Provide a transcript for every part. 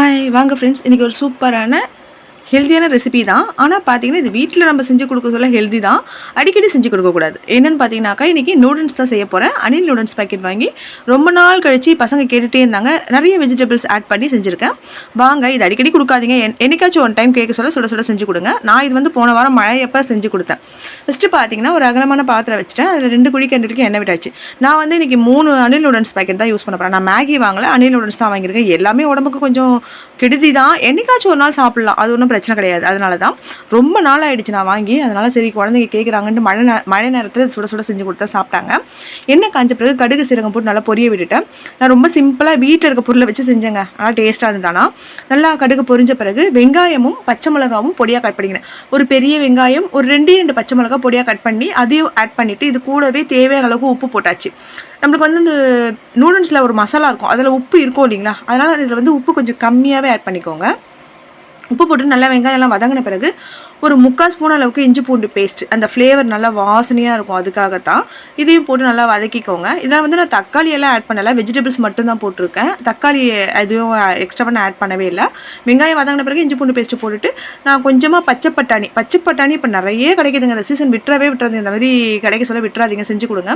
Hi வாங்க friends இன்றைக்கி ஒரு சூப்பரான ஹெல்த்தியான ரெசிபி தான். ஆனால் பார்த்தீங்கன்னா இது வீட்டில் நம்ம செஞ்சு கொடுக்க சொல்ல ஹெல்தி தான். அடிக்கடி செஞ்சு கொடுக்கக்கூடாது என்னென்னு பார்த்தீங்கன்னாக்கா இன்றைக்கி நூடுல்ஸ் தான் செய்ய போகிறேன் அனில் நூடுல்ஸ் பாக்கெட் வாங்கி ரொம்ப நாள் கழித்து பசங்க கேட்டுகிட்டே இருந்தாங்க. நிறைய வெஜிடபிள்ஸ் ஆட் பண்ணி செஞ்சுருக்கேன். வாங்க இது அடிக்கடி கொடுக்காதீங்க. என் என்னைக்காச்சும் ஒன் டைம் கேட்க சொல்ல சுட சுட செஞ்சு கொடுங்க. நான் இது வந்து போன வாரம் மழையப்போ செஞ்சு கொடுத்தேன். ஃபஸ்ட்டு பார்த்தீங்கன்னா ஒரு அகலமான பாத்திரம் வச்சுட்டேன். அதில் ரெண்டு குழி கண்டுக்கு எண்ணெய் விட்டாச்சு. நான் வந்து இன்றைக்கி மூணு அனில் நூடுல்ஸ் பாக்கெட் தான் யூஸ் பண்ண போகிறேன் நான் மேகி வாங்கலை அனில் நூடுல்ஸ் தான் வாங்கியிருக்கேன். எல்லாமே உடம்புக்கு கொஞ்சம் கெடுதி தான். என்னைக்காச்சும் ஒரு நாள் சாப்பிட்லாம். அது ஒன்றும் பிரச்சனை கிடையாது. அதனால தான் ரொம்ப நாள் ஆகிடுச்சு நான் வாங்கி. அதனால் சரி குழந்தைங்க கேட்குறாங்கன்ட்டு மழை நே மழை நேரத்தில் சுட சுட செஞ்சு கொடுத்தா சாப்பிட்டாங்க. என்ன காஞ்ச பிறகு கடுகு சீரகம் போட்டு நல்லா பொரிய விட்டுட்டேன். நான் ரொம்ப சிம்பிளாக வீட்டில் இருக்க பொருளை வச்சு செஞ்சேங்க. நல்லா டேஸ்ட்டாக இருந்தானா நல்லா கடுகு பொரிஞ்ச பிறகு வெங்காயமும் பச்சை மிளகாவும் பொடியாக கட் பண்ணிக்கிறேன் ஒரு பெரிய வெங்காயம் ஒரு ரெண்டே ரெண்டு பச்சை மிளகா பொடியாக கட் பண்ணி அதையும் ஆட் பண்ணிவிட்டு இது கூடவே தேவையான அளவுக்கு உப்பு போட்டாச்சு. நம்மளுக்கு வந்து இந்த நூடுல்ஸில் ஒரு மசாலா இருக்கும். அதில் உப்பு இருக்கும் இல்லைங்களா? அதனால் இதில் வந்து உப்பு கொஞ்சம் கம்மியாகவே ஆட் பண்ணிக்கோங்க. உப்பு போட்டு நல்லா வெங்காயம் எல்லாம் வதங்கின பிறகு ஒரு முக்கால் ஸ்பூன் அளவுக்கு இஞ்சி பூண்டு பேஸ்ட் அந்த ஃப்ளேவர் நல்லா வாசனையாக இருக்கும். அதுக்காகத்தான் இதையும் போட்டு நல்லா வதக்கிக்கோங்க. இதில் வந்து நான் தக்காளி எல்லாம் ஆட் பண்ணலை. வெஜிடபிள்ஸ் மட்டும்தான் போட்டிருக்கேன். தக்காளி எதுவும் எக்ஸ்ட்ரா நான் ஆட் பண்ணவே இல்லை. வெங்காயம் வதங்கின பிறகு இஞ்சி பூண்டு பேஸ்ட்டு போட்டுட்டு நான் கொஞ்சமாக பச்சை பட்டாணி. பச்சை பட்டாணி இப்போ நிறைய கிடைக்குதுங்க. அந்த சீசன் விட்டுறவே விட்டுறது இந்த மாதிரி கிடைக்க சொல்ல விட்டுறாதீங்க. செஞ்சு கொடுங்க.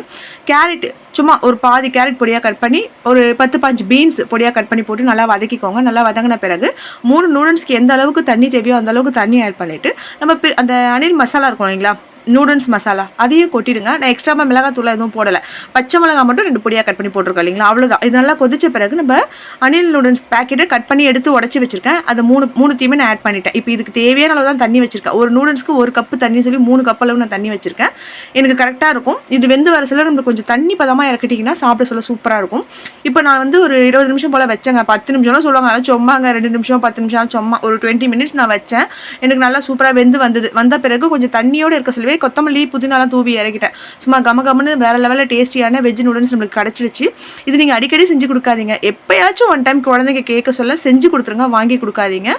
கேரட் சும்மா ஒரு பாதி கேரட் பொடியாக கட் பண்ணி ஒரு பத்து பாஞ்சு பீன்ஸ் பொடியாக கட் பண்ணி போட்டு நல்லா வதக்கிக்கோங்க. நல்லா வதங்கின பிறகு மூணு நூடுல்ஸ்க்கு எந்த அளவுக்கு தண்ணி தேவையோ அந்த அளவுக்கு தண்ணி ஆட் பண்ணிவிட்டு நம்ம அந்த அணில் மசாலா இருக்கும் இல்லைங்களா? நூடுல்ஸ் மசாலா அதையும் கொட்டிடுங்க. நான் எக்ஸ்ட்ராவாக மிளகாத்தூள் எதுவும் போடலை. பச்சை மிளகா மட்டும் ரெண்டு பொடியாக கட் பண்ணி போட்டிருக்கோம் இல்லைங்களா? அவ்வளோதான் இது நல்லா கொதிச்ச பிறகு நம்ம அனில் நூடுல்ஸ் பேக்கெட்டை கட் பண்ணி எடுத்து உடச்சி வச்சிருக்கேன். அதை மூணு மூணுத்தையுமே நான் ஆட் பண்ணிட்டேன். இப்போ இதுக்கு தேவையான அளவு தான் தண்ணி வச்சிருக்கேன். ஒரு நூடுல்ஸ்க்கு ஒரு கப்பு தண்ணி சொல்லி மூணு கப் அளவு நான் தண்ணி வச்சிருக்கேன். எனக்கு கரெக்டாக இருக்கும். இது வெந்து வர சொல்ல நம்மளுக்கு கொஞ்சம் தண்ணி பதமாக இறக்கிட்டிங்கன்னா சாப்பிட சொல்ல சூப்பராக இருக்கும். இப்போ நான் வந்து ஒரு இருபது நிமிஷம் போல் வச்சேங்க. பத்து நிமிஷம்லாம் சொல்லுவாங்க. அதெல்லாம் சொம்மாங்க. ரெண்டு நிமிஷம் பத்து நிமிஷம் சும்மா ஒரு டுவெண்ட்டி மினிட்ஸ் நான் வச்சேன். எனக்கு நல்லா சூப்பராக வெந்து வந்தது. வந்த பிறகு கொஞ்சம் தண்ணியோடு இருக்க அப்படியே கொத்தமல்லி புதினாலாம் தூவி இறக்கிட்டேன். சும்மா கம கமன்னு வேறு லெவலில் டேஸ்டியான வெஜ் நூடுல்ஸ் நம்மளுக்கு கிடச்சிருச்சு. இது நீங்கள் அடிக்கடி செஞ்சு கொடுக்காதீங்க. எப்போயாச்சும் ஒன் டைம் குழந்தைங்க கேட்க சொல்ல செஞ்சு கொடுத்துருங்க வாங்கி கொடுக்காதீங்க.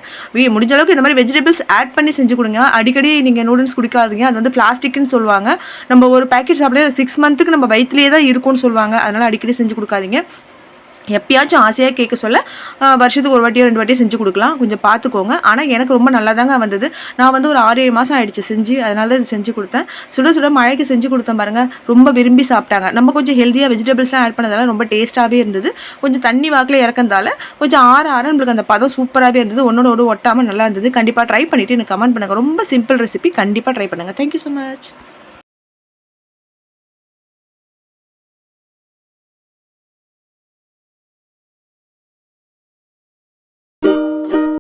முடிஞ்ச அளவுக்கு இந்த மாதிரி வெஜிடபிள்ஸ் ஆட் பண்ணி செஞ்சு கொடுங்க. அடிக்கடி நீங்கள் நூடுல்ஸ் குடிக்காதீங்க. அது வந்து பிளாஸ்டிக்னு சொல்லுவாங்க. நம்ம ஒரு பேக்கெட் சாப்பிட சிக்ஸ் மந்த்துக்கு நம்ம வயிற்றுலேயே தான் இருக்கும்னு சொல்லுவாங்க. அதனால் அடிக்கடி செஞ்சு கொடுக்காதீங்க. எப்பயாச்சும் ஆசையாக கேட்க சொல்ல வருஷத்துக்கு ஒரு வாட்டியோ ரெண்டு வாட்டியோ செஞ்சு கொடுக்கலாம். கொஞ்சம் பார்த்துக்கோங்க. ஆனால் எனக்கு ரொம்ப நல்லா தாங்க வந்தது. நான் வந்து ஒரு ஆறு ஏழு மாதம் ஆயிடுச்சு செஞ்சு. அதனால தான் இது செஞ்சு கொடுத்தேன். சுட சுட மழைக்கு செஞ்சு கொடுத்தேன் பாருங்கள் ரொம்ப விரும்பி சாப்பிட்டாங்க. நம்ம கொஞ்சம் ஹெல்த்தியாக வெஜிடபிள்ஸ்லாம் ஆட் பண்ணதால ரொம்ப டேஸ்ட்டாகவே இருந்தது. கொஞ்சம் தண்ணி வாக்கில் இறக்கிறதால கொஞ்சம் ஆறு ஆறு நம்மளுக்கு அந்த பதம் சூப்பராகவே இருந்தது. ஒன்றோட ஒன்று ஒட்டாமல் நல்லா இருந்தது. கண்டிப்பாக ட்ரை பண்ணிவிட்டு எனக்கு கமெண்ட் பண்ணுங்கள் ரொம்ப சிம்பிள் ரெசிபி கண்டிப்பாக ட்ரை பண்ணுங்கள் தேங்க்யூ ஸோ மச்